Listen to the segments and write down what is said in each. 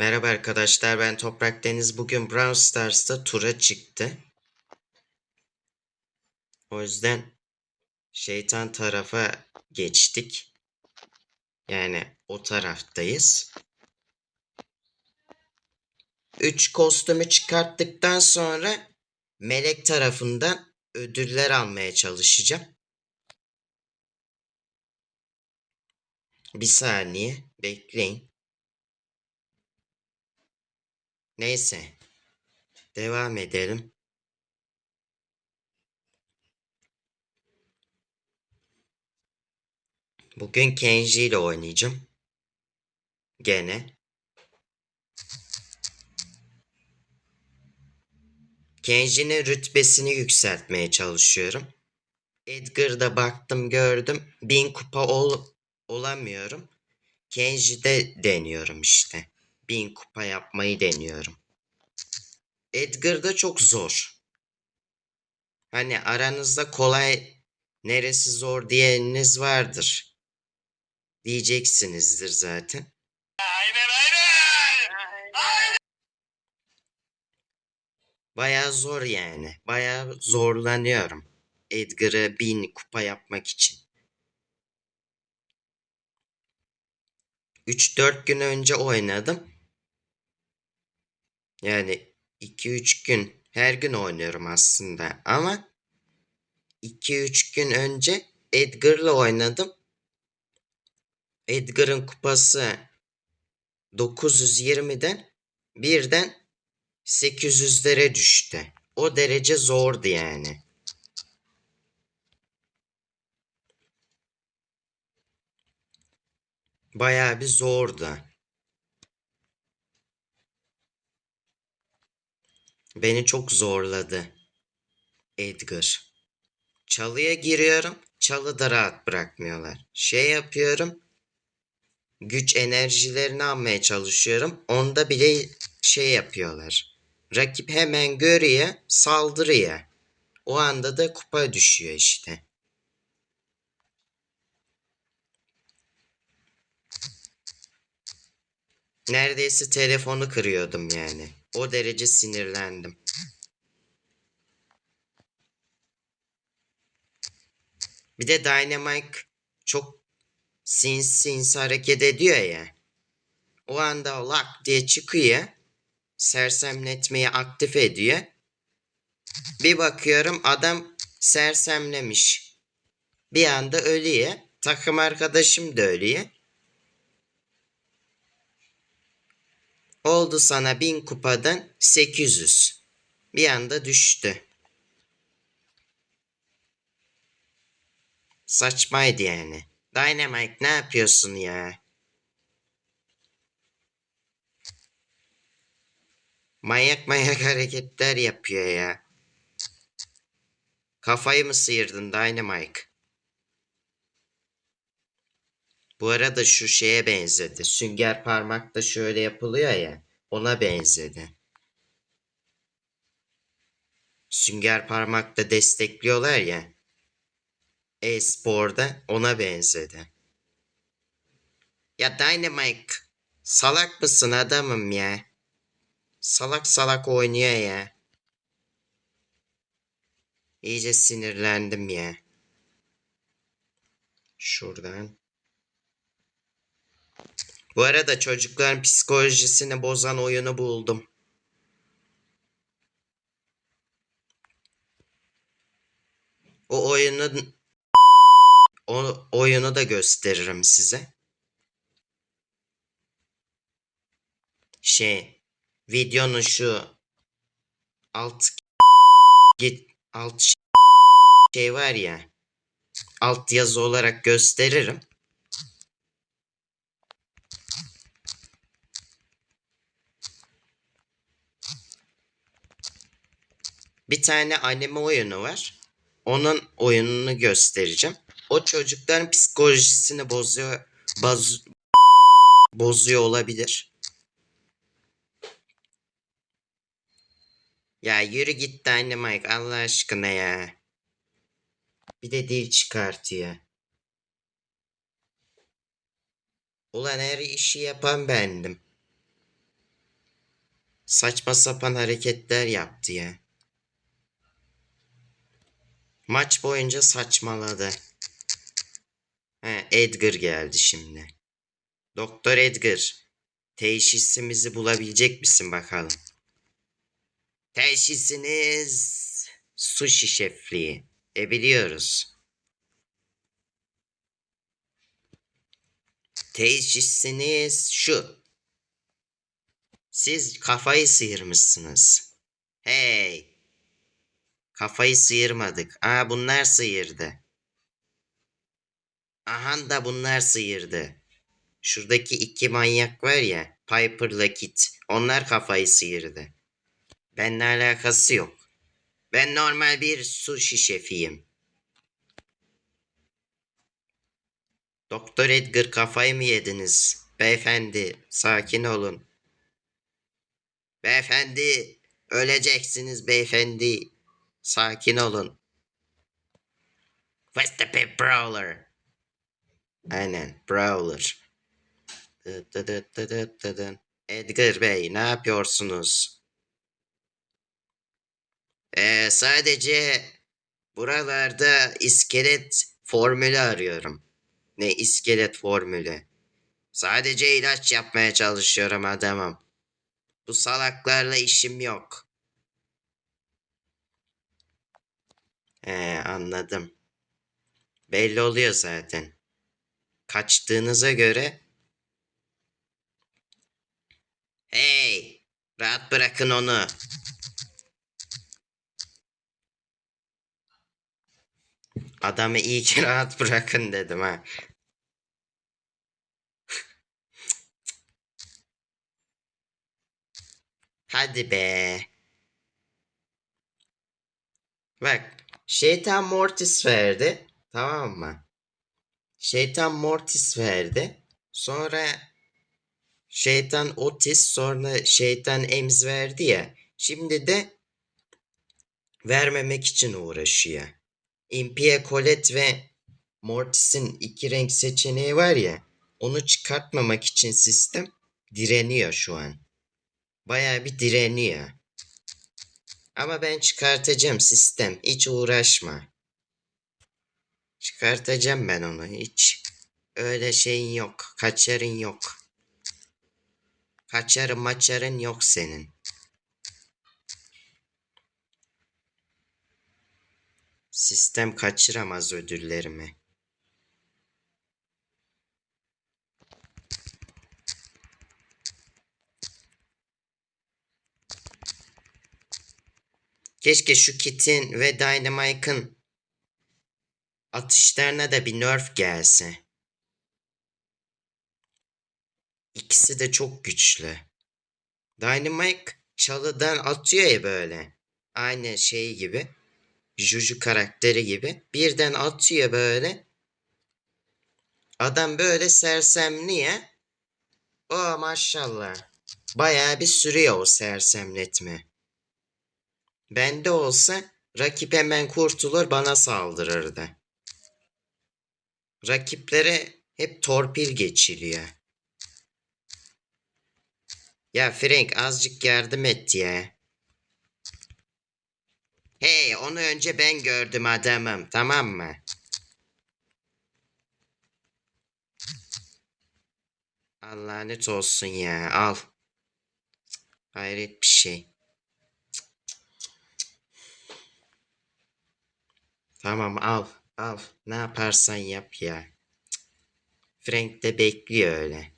Merhaba arkadaşlar ben Toprak Deniz. Bugün Brawl Stars'ta tura çıktı. O yüzden şeytan tarafa geçtik. Yani o taraftayız. 3 kostümü çıkarttıktan sonra melek tarafından ödüller almaya çalışacağım. Bir saniye bekleyin. Neyse. Devam edelim. Bugün Kenji ile oynayacağım. Gene. Kenji'nin rütbesini yükseltmeye çalışıyorum. Edgar'da baktım gördüm. Bin kupa ol olamıyorum. Kenji'de deniyorum işte. Bin kupa yapmayı deniyorum. Edgar'da çok zor. Hani aranızda kolay neresi zor diyeniniz vardır. Diyeceksinizdir zaten. Bayağı zor yani. Bayağı zorlanıyorum. Edgar'ı bin kupa yapmak için. 3-4 gün önce oynadım. Yani 2-3 gün her gün oynuyorum aslında ama 2-3 gün önce Edgar'la oynadım. Edgar'ın kupası 920'den birden 800'lere düştü. O derece zordu yani. Bayağı bir zordu. Beni çok zorladı. Edgar. Çalıya giriyorum. Çalıda rahat bırakmıyorlar. Şey yapıyorum. Güç enerjilerini almaya çalışıyorum. Onda bile şey yapıyorlar. Rakip hemen görüyor, saldırıyor. O anda da kupa düşüyor işte. Neredeyse telefonu kırıyordum yani. O derece sinirlendim. Bir de Dynamite çok sinsi sinsi hareket ediyor ya. O anda lak diye çıkıyor. Sersemletmeyi aktif ediyor. Bir bakıyorum adam sersemlemiş. Bir anda ölüyor. Takım arkadaşım da ölüyor. Oldu sana bin kupadan 800. Bir anda düştü. Saçmaydı yani. Dynamite ne yapıyorsun ya? Manyak manyak hareketler yapıyor ya. Kafayı mı sıyırdın Dynamite? Bu arada şu şeye benzedi. Sünger parmakta şöyle yapılıyor ya. Ona benzedi. Sünger parmakta destekliyorlar ya. E-sporda ona benzedi. Ya Dynamite salak mısın adamım ya? Salak salak oynuyor ya. İyice sinirlendim ya. Şuradan. Bu arada çocukların psikolojisini bozan oyunu buldum. O oyunun o oyunu da gösteririm size. Şey, videonun şu alt git alt şey var ya alt yazı olarak gösteririm. Bir tane anime oyunu var. Onun oyununu göstereceğim. O çocukların psikolojisini bozuyor, boz, bozuyor olabilir. Ya yürü git Dynamite Allah aşkına ya. Bir de dil çıkartıyor. Ulan her işi yapan bendim. saçma sapan hareketler yaptı ya. Maç boyunca saçmaladı. He, Edgar geldi şimdi. Doktor Edgar, teşhisimizi bulabilecek misin bakalım? Teşhisiniz sushi şefliği. E biliyoruz. Teşhisiniz şu. Siz kafayı sıyırmışsınız. Hey. Kafayı sıyırmadık. Aa bunlar sıyırdı. Aha da bunlar sıyırdı. Şuradaki iki manyak var ya. Piper'la Kit. Onlar kafayı sıyırdı. Benimle alakası yok. Ben normal bir sushi şefiyim. Doktor Edgar kafayı mı yediniz? Beyefendi sakin olun. Beyefendi öleceksiniz beyefendi. Sakin olun. What's the pep brawler? Aynen brawler. Edgar Bey ne yapıyorsunuz? Ee, sadece buralarda iskelet formülü arıyorum. Ne iskelet formülü? Sadece ilaç yapmaya çalışıyorum adamım. Bu salaklarla işim yok. He anladım. Belli oluyor zaten. Kaçtığınıza göre... Hey! Rahat bırakın onu. Adamı iyi ki rahat bırakın dedim ha. Hadi be. Bak şeytan mortis verdi. Tamam mı? Şeytan mortis verdi. Sonra şeytan otis sonra şeytan ems verdi ya. Şimdi de vermemek için uğraşıyor. Impia Colette ve Mortis'in iki renk seçeneği var ya. Onu çıkartmamak için sistem direniyor şu an. Bayağı bir direniyor. Ama ben çıkartacağım sistem. Hiç uğraşma. Çıkartacağım ben onu. Hiç öyle şeyin yok. Kaçarın yok. Kaçarın maçarın yok senin. Sistem kaçıramaz ödüllerimi. Keşke şu Kit'in ve Dynamite'ın atışlarına da bir nerf gelse. İkisi de çok güçlü. Dynamite çalıdan atıyor ya böyle. Aynı şey gibi. Juju karakteri gibi. Birden atıyor böyle. Adam böyle sersemliyor. O maşallah. Bayağı bir sürüyor o sersemletme. Bende olsa rakip hemen kurtulur bana saldırırdı. Rakiplere hep torpil geçiliyor. Ya Frank azıcık yardım et ya. Hey onu önce ben gördüm adamım tamam mı? Allah olsun ya al. Hayret bir şey. Tamam al al ne yaparsan yap ya. Frank de bekliyor öyle.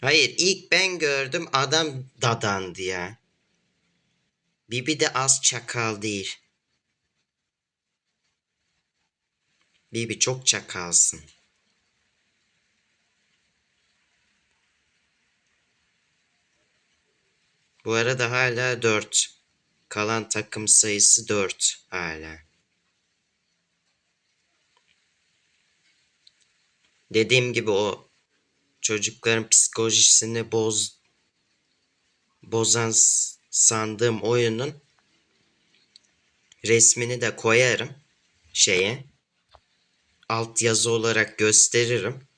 Hayır ilk ben gördüm adam dadandı ya. Bibi de az çakal değil. Bibi çok çakalsın. Bu arada hala 4. Kalan takım sayısı 4 hala. Dediğim gibi o çocukların psikolojisini boz bozan sandığım oyunun resmini de koyarım şeye. Alt yazı olarak gösteririm.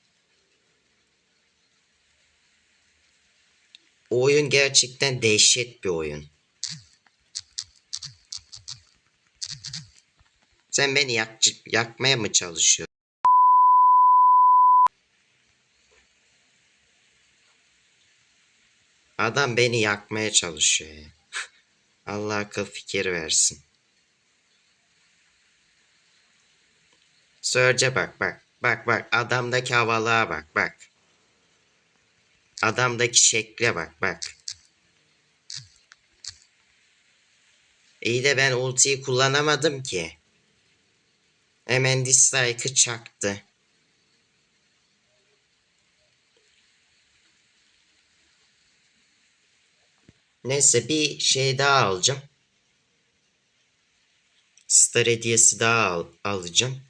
O oyun gerçekten dehşet bir oyun. Sen beni yak yakmaya mı çalışıyorsun? Adam beni yakmaya çalışıyor ya. Allah akıl fikir versin. Sörce bak bak. Bak bak adamdaki havalığa bak bak. Adamdaki şekle bak bak. İyi de ben ultiyi kullanamadım ki. Hemen dislike'ı çaktı. Neyse bir şey daha alacağım. Star hediyesi daha al alacağım.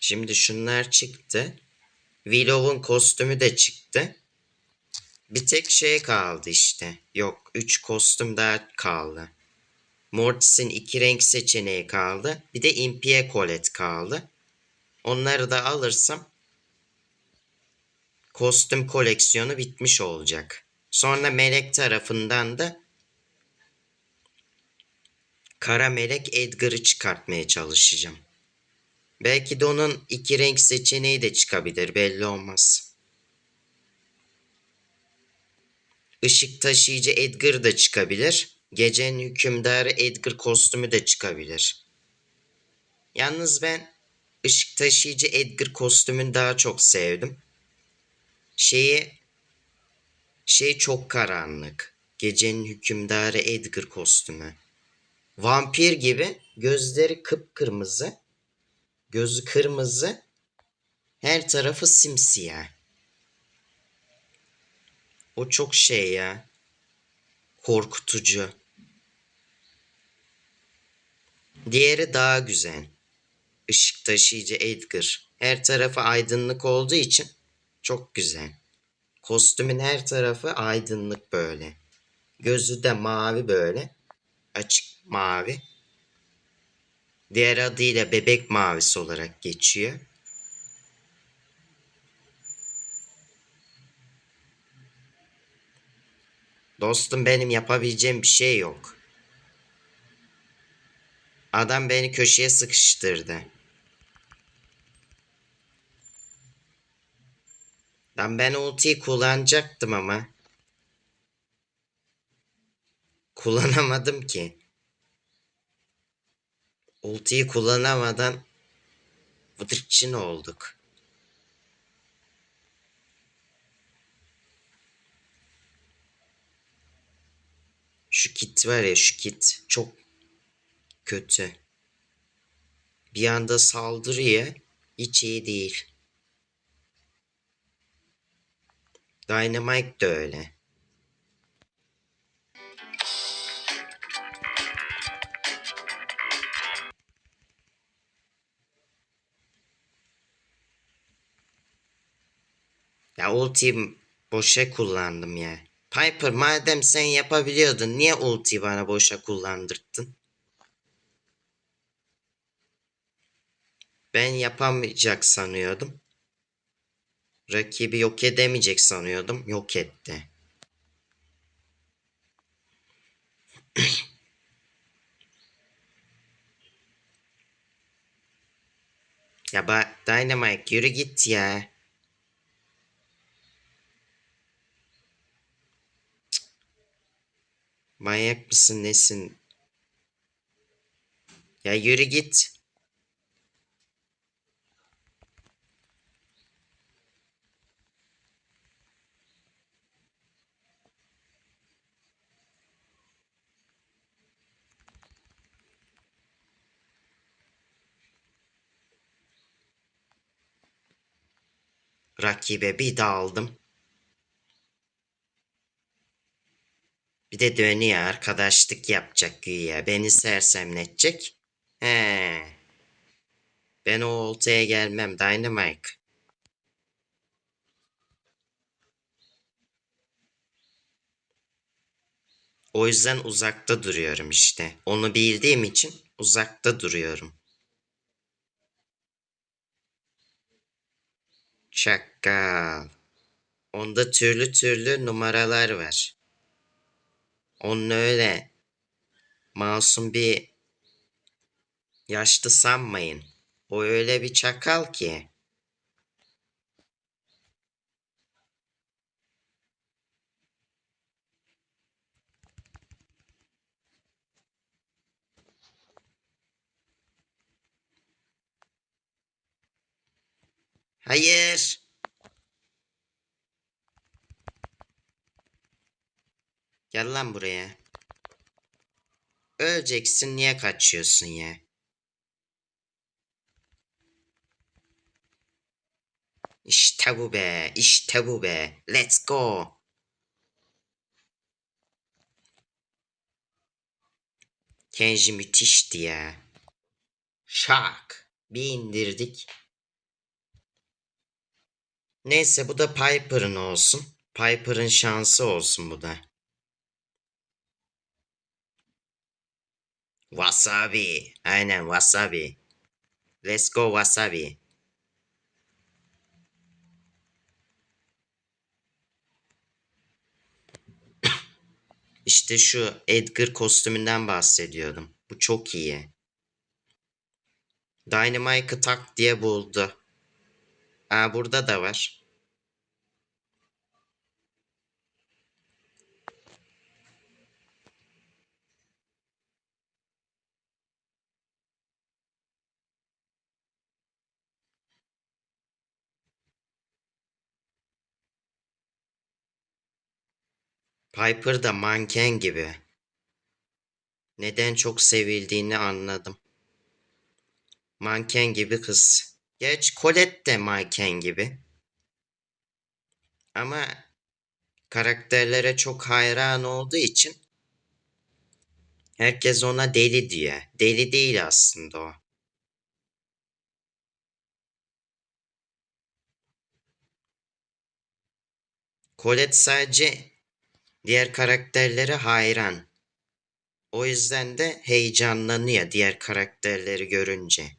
Şimdi şunlar çıktı. Willow'un kostümü de çıktı. Bir tek şey kaldı işte. Yok 3 kostüm daha kaldı. Mortis'in iki renk seçeneği kaldı. Bir de Impie Colette kaldı. Onları da alırsam kostüm koleksiyonu bitmiş olacak. Sonra melek tarafından da kara melek Edgar'ı çıkartmaya çalışacağım. Belki de onun iki renk seçeneği de çıkabilir belli olmaz. Işık taşıyıcı Edgar da çıkabilir. Gecenin hükümdarı Edgar kostümü de çıkabilir. Yalnız ben ışık taşıyıcı Edgar kostümünü daha çok sevdim. Şeyi şey çok karanlık. Gecenin hükümdarı Edgar kostümü. Vampir gibi gözleri kıpkırmızı. Gözü kırmızı. Her tarafı simsiyah. O çok şey ya. Korkutucu. Diğeri daha güzel. Işık taşıyıcı Edgar. Her tarafı aydınlık olduğu için çok güzel. Kostümün her tarafı aydınlık böyle. Gözü de mavi böyle. Açık mavi. Diğer adıyla bebek mavisi olarak geçiyor. Dostum benim yapabileceğim bir şey yok. Adam beni köşeye sıkıştırdı. Lan ben ultiyi kullanacaktım ama. Kullanamadım ki. Ultiyi kullanamadan vıdırçın olduk. Şu kit var ya şu kit çok kötü. Bir anda saldırıyor. Hiç iyi değil. Dynamite de öyle. Ya ultiyi boşa kullandım ya. Piper madem sen yapabiliyordun niye ultiyi bana boşa kullandırttın? Ben yapamayacak sanıyordum. Rakibi yok edemeyecek sanıyordum. Yok etti. ya bak Dynamite yürü git ya. Manyak mısın nesin? Ya yürü git. Rakibe bir daldım. Bir de dönüyor arkadaşlık yapacak güya. Beni sersemletecek. He. Ben o oltaya gelmem Dynamite. O yüzden uzakta duruyorum işte. Onu bildiğim için uzakta duruyorum. Çakal. Onda türlü türlü numaralar var. Onun öyle masum bir yaşlı sanmayın. O öyle bir çakal ki. Hayır. Gel lan buraya. Öleceksin niye kaçıyorsun ya? İşte bu be, işte bu be. Let's go. Kenji müthişti ya. Şak. Bir indirdik. Neyse bu da Piper'ın olsun. Piper'ın şansı olsun bu da. Wasabi. Aynen wasabi. Let's go wasabi. İşte şu Edgar kostümünden bahsediyordum. Bu çok iyi. Dynamite'ı tak diye buldu. Aa burada da var. Piper da manken gibi. Neden çok sevildiğini anladım. Manken gibi kız. Geç Colette de manken gibi. Ama karakterlere çok hayran olduğu için herkes ona deli diyor. Deli değil aslında o. Colette sadece diğer karakterlere hayran. O yüzden de heyecanlanıyor diğer karakterleri görünce.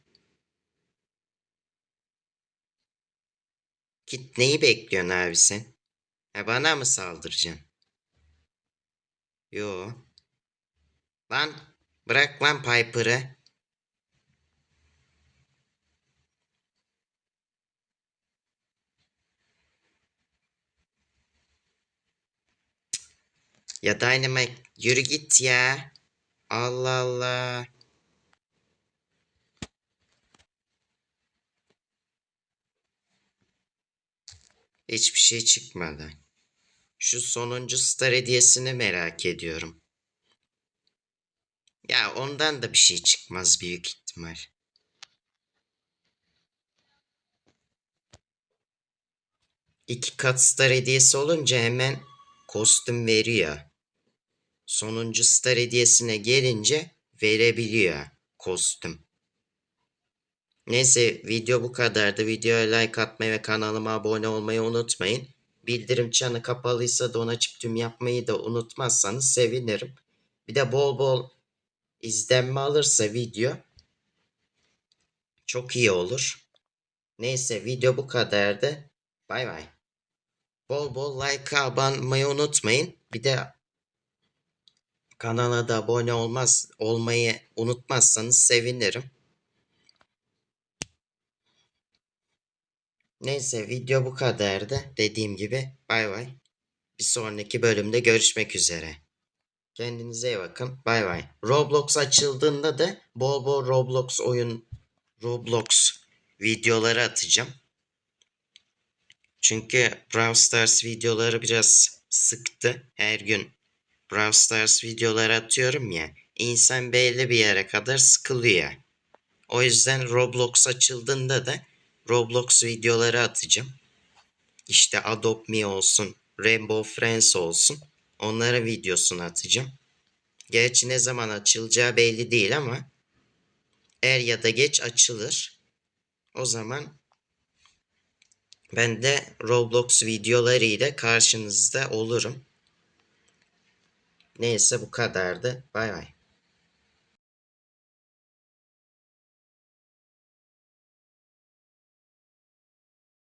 Git neyi bekliyorsun abi sen? Ha, bana mı saldıracaksın? Yo. Lan bırak lan Piper'ı. Ya Dynamite yürü git ya. Allah Allah. Hiçbir şey çıkmadı. Şu sonuncu star hediyesini merak ediyorum. Ya ondan da bir şey çıkmaz büyük ihtimal. İki kat star hediyesi olunca hemen kostüm veriyor. Sonuncu star hediyesine gelince verebiliyor kostüm. Neyse video bu kadardı. Videoya like atmayı ve kanalıma abone olmayı unutmayın. Bildirim çanı kapalıysa da onu açıp tüm yapmayı da unutmazsanız sevinirim. Bir de bol bol izlenme alırsa video çok iyi olur. Neyse video bu kadardı. Bay bay. Bol bol like abonmayı unutmayın. Bir de kanala da abone olmaz olmayı unutmazsanız sevinirim. Neyse video bu kadardı. Dediğim gibi bay bay. Bir sonraki bölümde görüşmek üzere. Kendinize iyi bakın. Bay bay. Roblox açıldığında da bol bol Roblox oyun Roblox videoları atacağım. Çünkü Brawl Stars videoları biraz sıktı. Her gün Brawl Stars videoları atıyorum ya. İnsan belli bir yere kadar sıkılıyor. O yüzden Roblox açıldığında da Roblox videoları atacağım. İşte Adopt Me olsun, Rainbow Friends olsun. Onlara videosunu atacağım. Gerçi ne zaman açılacağı belli değil ama er ya da geç açılır. O zaman ben de Roblox videolarıyla karşınızda olurum. Neyse bu kadardı. Bay bay.